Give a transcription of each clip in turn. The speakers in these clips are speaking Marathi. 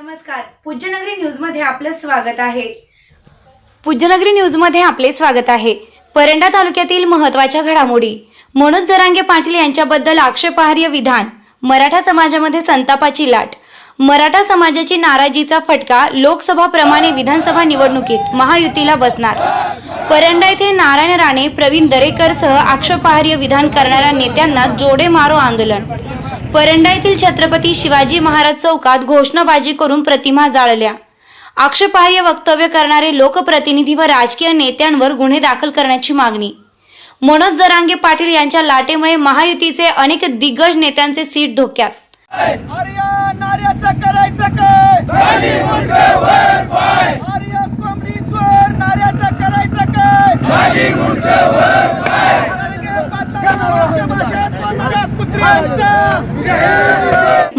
नमस्कार. पूज्यनगरी न्यूजमध्ये आपलं स्वागत आहे. पूज्यनगरी न्यूजमध्ये आपले स्वागत आहे. परंडा तालुक्यातील महत्त्वाच्या घडामोडी. मनोज जरांगे पाटील यांच्याबद्दल आक्षेपार्ह विधान. मराठा समाजामध्ये संतापाची लाट. मराठा समाजाची नाराजीचा फटका लोकसभाप्रमाणे विधानसभा निवडणुकीत महायुतीला बसणार. परंडा येथे नारायण राणे प्रवीण दरेकरसह आक्षेपार्ह विधान करणाऱ्या नेत्यांना जोडे मारो आंदोलन. परंडा येथील छत्रपती शिवाजी महाराज चौकात घोषणाबाजी करून प्रतिमा जाळल्या. आक्षेपार्ह वक्तव्य करणारे लोकप्रतिनिधी व राजकीय नेत्यांवर गुन्हे दाखल करण्याची मागणी. मनोज जरांगे पाटील यांच्या लाटेमुळे महायुतीचे अनेक दिग्गज नेत्यांचे सीट धोक्यात. करायचं काय?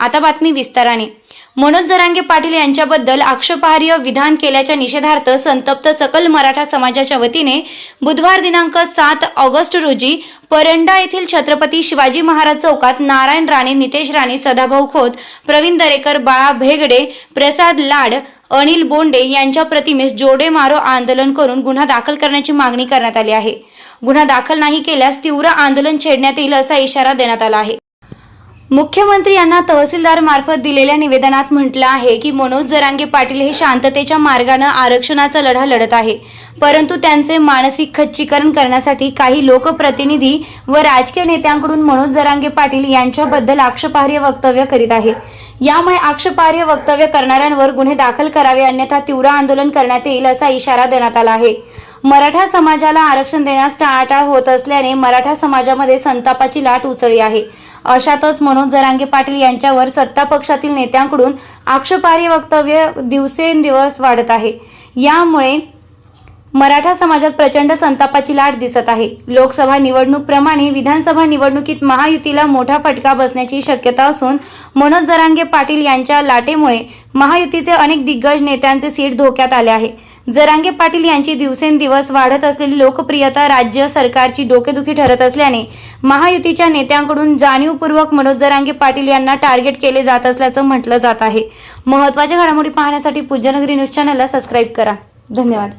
आता बातमी विस्ताराने. मनोज जरांगे पाटील यांच्याबद्दल आक्षेपार्ह विधान केल्याच्या निषेधार्थ संतप्त सकल मराठा समाजाच्या वतीने बुधवार दिनांक सात ऑगस्ट रोजी परंडा येथील छत्रपती शिवाजी महाराज चौकात नारायण राणे नितेश राणे सदाभाऊ खोत प्रवीण दरेकर बाळा भेगडे प्रसाद लाड अनिल बोंडे यांच्या प्रतिमेस जोडे मारो आंदोलन करून गुन्हा दाखल करण्याची मागणी करण्यात आली आहे. गुन्हा दाखल नाही केल्यास तीव्र आंदोलन छेडण्यात येईल असा इशारा देण्यात आला आहे. मुख्यमंत्री यांना तहसीलदार मार्फत दिलेल्या निवेदनात म्हटलं आहे की मनोज जरांगे पाटील हे शांततेच्या मार्गानं आरक्षणाचा लढा लढत आहे. परंतु त्यांचे मानसिक खच्चीकरण करण्यासाठी काही लोकप्रतिनिधी व राजकीय नेत्यांकडून मनोज जरांगे पाटील यांच्याबद्दल आक्षेपार्ह वक्तव्य करीत आहे. यामुळे आक्षेपार्ह वक्तव्य करणाऱ्यांवर गुन्हे दाखल करावे अन्यथा तीव्र आंदोलन करण्यात येईल असा इशारा देण्यात आला आहे. मराठा समाजाला आरक्षण देण्यास टाळाटाळ होत असल्याने मराठा समाजामध्ये संतापाची लाट उसळली आहे. अशातच मनोज जरांगे पाटील यांच्यावर सत्ता पक्षातील नेत्यांकडून आक्षेपार्ह वक्तव्य दिवसेंदिवस वाढत आहे. यामुळे मराठा समाजात प्रचंड संतापाची लाट दिसत आहे. लोकसभा निवडणूक प्रमाणे विधानसभा निवडणुकीत महायुतीला मोठा फटका बसण्याची शक्यता असून मनोज जरांगे पाटील यांच्या लाटेमुळे महायुतीचे अनेक दिग्गज नेत्यांचे सीट धोक्यात आले आहे. जरांगे पाटील यांची दिवसेंदिवस वाढत असलेली लोकप्रियता राज्य सरकारची डोकेदुखी ठरत असल्याने महायुतीच्या नेत्यांकडून जाणीवपूर्वक मनोज जरांगे पाटील यांना टार्गेट केले जात असल्याचं म्हटलं जात आहे. महत्त्वाच्या घडामोडी पाहण्यासाठी पूज्यनगरी न्यूज चॅनलला सबस्क्राईब करा. धन्यवाद.